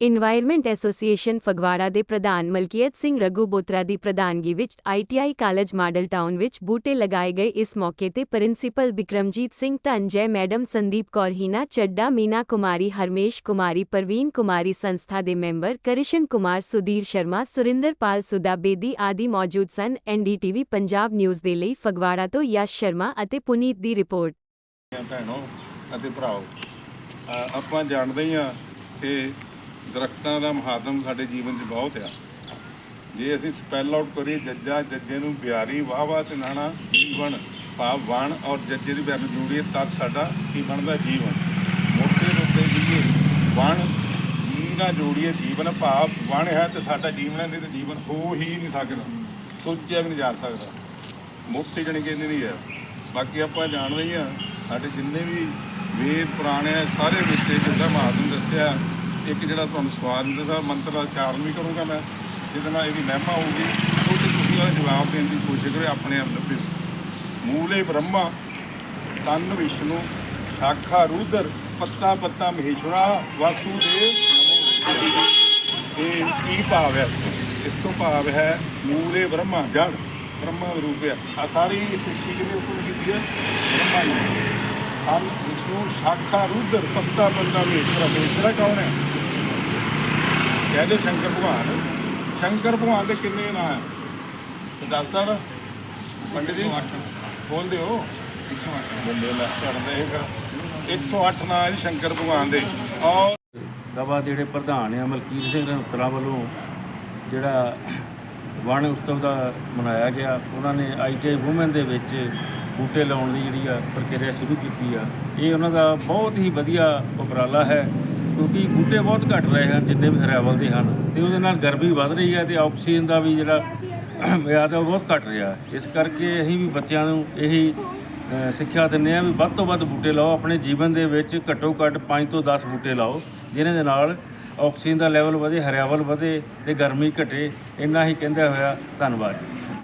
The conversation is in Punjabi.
ਇਨਵਾਇਰਨਮੈਂਟ ਐਸੋਸੀਏਸ਼ਨ ਫਗਵਾੜਾ ਦੇ ਪ੍ਰਧਾਨ ਮਲਕੀਅਤ ਸਿੰਘ ਰਘੂ ਬੋਤਰਾ ਦੀ ਪ੍ਰਧਾਨਗੀ ਵਿੱਚ ਆਈਟੀਆਈ ਕਾਲਜ ਮਾਡਲ ਟਾਊਨ ਵਿੱਚ ਬੂਟੇ ਲਗਾਏ ਗਏ ਇਸ ਮੌਕੇ ਤੇ ਪ੍ਰਿੰਸੀਪਲ ਬਿਕਰਮਜੀਤ ਸਿੰਘ ਧਨਜੈ ਮੈਡਮ ਸੰਦੀਪ ਕੌਰ ਹੀਨਾ, ਚੱਡਾ ਮੀਨਾ ਕੁਮਾਰੀ, ਹਰਮੇਸ਼ ਕੁਮਾਰੀ, ਪ੍ਰਵੀਨ ਕੁਮਾਰੀ ਸੰਸਥਾ ਦੇ ਮੈਂਬਰ ਕਰਿਸ਼ਨ ਕੁਮਾਰ, ਸੁਧੀਰ ਸ਼ਰਮਾ ਸੁਰਿੰਦਰਪਾਲ ਸੁਦਾ ਬੇਦੀ ਆਦਿ ਮੌਜੂਦ ਸਨ। ਐਨਡੀਟੀਵੀ ਪੰਜਾਬ ਨਿਊਜ਼ ਦੇ ਲਈ ਫਗਵਾੜਾ ਤੋਂ ਯਸ਼ ਸ਼ਰਮਾ ਅਤੇ ਪੁਨੀਤ ਦੀ ਰਿਪੋਰਟ। ਭੈਣੋ ਅਤੇ ਭਰਾਓ ਆਪਾਂ ਜਾਣਦੇ ਹੀ ਆ ਕਿ ਦਰਖਤਾਂ ਦਾ ਮਹਾਤਮ ਸਾਡੇ ਜੀਵਨ 'ਚ ਬਹੁਤ ਆ। ਜੇ ਅਸੀਂ ਸਪੈਲ ਆਊਟ ਕਰੀਏ ਜੱਜਾ ਜੱਜੇ ਨੂੰ ਬਿਆਰੀ ਵਾਹ ਵਾਹ ਤੇ ਨਾਣਾ ਜੀਵਨ ਭਾਵ ਵਣ ਔਰ ਜੱਜੇ ਦੀ ਬਿਆਨ ਜੋੜੀਏ ਤਦ ਸਾਡਾ ਕੀ ਬਣਦਾ ਜੀਵਨ? ਮੋਟੇ ਰੋਤੇ ਜੀਏ ਵਣ ਜੀ ਨਾਲ ਜੋੜੀਏ ਜੀਵਨ ਭਾਵ ਵਣ ਹੈ ਤੇ ਸਾਡਾ ਜੀਵਨ ਹੈ ਨਹੀਂ ਤੇ ਜੀਵਨ ਹੋ ਹੀ ਨਹੀਂ ਸਕਦਾ। ਸੋਚਿਆ ਵੀ ਨਹੀਂ ਜਾ ਸਕਦਾ। ਮੁਕਤੀ ਜਣੀ ਕਹਿੰਦੇ ਨਹੀਂ ਹੈ। ਬਾਕੀ ਆਪਾਂ ਜਾਣਦੇ ਹੀ ਆ ਸਾਡੇ ਜਿੰਨੇ ਵੀ ਵੇਦ ਪੁਰਾਣੇ ਆ, ਸਾਰੇ ਵਿੱਚ ਜਿਹੜਾ ਮਹਾਤਮ ਦੱਸਿਆ ਇੱਕ ਜਿਹੜਾ ਤੁਹਾਨੂੰ ਸਵਾਲ ਦਾ ਮੰਤਰ ਦਾ ਉਚਾਰਨ ਵੀ ਕਰੂੰਗਾ ਮੈਂ, ਜਿਹਦੇ ਨਾਲ ਇਹਦੀ ਮਹਿਮਾ ਹੋਊਗੀ। ਉਹ ਤੁਸੀਂ ਉਹਦਾ ਜਵਾਬ ਦੇਣ ਦੀ ਕੋਸ਼ਿਸ਼ ਕਰੋ ਆਪਣੇ ਆਪ ਲੱਭਿਓ ਮੂਲੇ ਬ੍ਰਹਮਾ, ਤਨ ਵਿਸ਼ਨੂੰ, ਸ਼ਾਖਾ ਰੂਦਰ, ਪੱਤਾ ਪੱਤਾ ਮਹੇਸ਼ਵਰਾ, ਵਾਸੂਦੇਵ ਨਮੋ ਇਹ ਕੀ ਭਾਵ ਹੈ? ਇਸ ਤੋਂ? ਭਾਵ ਹੈ ਮੂਲੇ ਬ੍ਰਹਮਾ, ਜੜ, ਬ੍ਰਹਮਾ ਰੂਪ ਹੈ। ਆ ਸਾਰੀ ਸ੍ਰਿਸ਼ਟੀ ਕਿਹਦੇ ਉੱਪਰ ਕੀਤੀ ਹੈ? ਬ੍ਰਹਮਾ ਜੀ ਹਰ ਵਿਸ਼ਨੂੰ ਸ਼ਾਖਾ ਰੁਦਰ ਪੱਤਾ ਪੱਤਾ ਮੇਸ਼ਵਰਾ ਮੇਸ਼ਵਰਾ ਕੌਣ ਹੈ? ਕਹਿੰਦੇ ਸ਼ੰਕਰ ਭਗਵਾਨ। ਸ਼ੰਕਰ ਭਗਵਾਨ ਦੇ ਕਿੰਨੇ ਨਾਂ ਹੈ? ਸਰਦਾਰ ਸਾਹਿਬ ਪੰਡਿਤ ਜੀ ਬੋਲ ਦਿਓ 108 ਬੰਦੇ ਲੈ ਚੜਦੇ ਇਹ 108 ਨਾਂ ਹੈ ਸ਼ੰਕਰ ਭਗਵਾਨ ਦੇ। ਔਰ ਸਭਾ ਦੇ ਜਿਹੜੇ ਪ੍ਰਧਾਨ ਆ ਮਲਕੀਤ ਸਿੰਘ ਰਣੋਤਰਾ ਵੱਲੋਂ ਜਿਹੜਾ ਵਣ ਉਤਸਵ ਦਾ ਮਨਾਇਆ ਗਿਆ ਉਹਨਾਂ ਨੇ ਆਈਟੀਆਈ ਵੂਮਨ ਦੇ ਵਿੱਚ ਬੂਟੇ ਲਾਉਣ ਦੀ ਜਿਹੜੀ ਆ ਪ੍ਰਕਿਰਿਆ ਸ਼ੁਰੂ ਕੀਤੀ ਆ, ਇਹ ਉਹਨਾਂ ਦਾ ਬਹੁਤ ਹੀ ਵਧੀਆ ਉਪਰਾਲਾ ਹੈ, ਕਿਉਂਕਿ ਬੂਟੇ ਬਹੁਤ ਘਟ ਰਹੇ ਹਨ, ਜਿੰਨੇ ਵੀ ਹਰਿਆਵਲ ਦੇ ਹਨ, ਤੇ ਉਹਦੇ ਨਾਲ ਗਰਮੀ ਵੱਧ ਰਹੀ ਹੈ ਤੇ ਆਕਸੀਜਨ ਦਾ ਵੀ ਜਿਹੜਾ ਮਿਆਦ ਹੈ ਉਹ ਬਹੁਤ ਘਟ ਰਿਹਾ। ਇਸ ਕਰਕੇ ਅਸੀਂ ਵੀ ਬੱਚਿਆਂ ਨੂੰ ਇਹੀ ਸਿੱਖਿਆ ਦਿੰਦੇ ਆ ਵੀ ਵੱਧ ਤੋਂ ਵੱਧ ਬੂਟੇ ਲਾਓ, ਆਪਣੇ ਜੀਵਨ ਦੇ ਵਿੱਚ ਘੱਟੋ ਘੱਟ 5 ਤੋਂ 10 ਬੂਟੇ ਲਾਓ ਜਿਨ੍ਹਾਂ ਦੇ ਨਾਲ ਆਕਸੀਜਨ ਦਾ ਲੈਵਲ ਵਧੇ, ਹਰਿਆਵਲ ਵਧੇ ਤੇ ਗਰਮੀ ਘਟੇ, ਇੰਨਾ ਹੀ ਕਹਿੰਦਾ ਹੋਇਆ ਧੰਨਵਾਦ।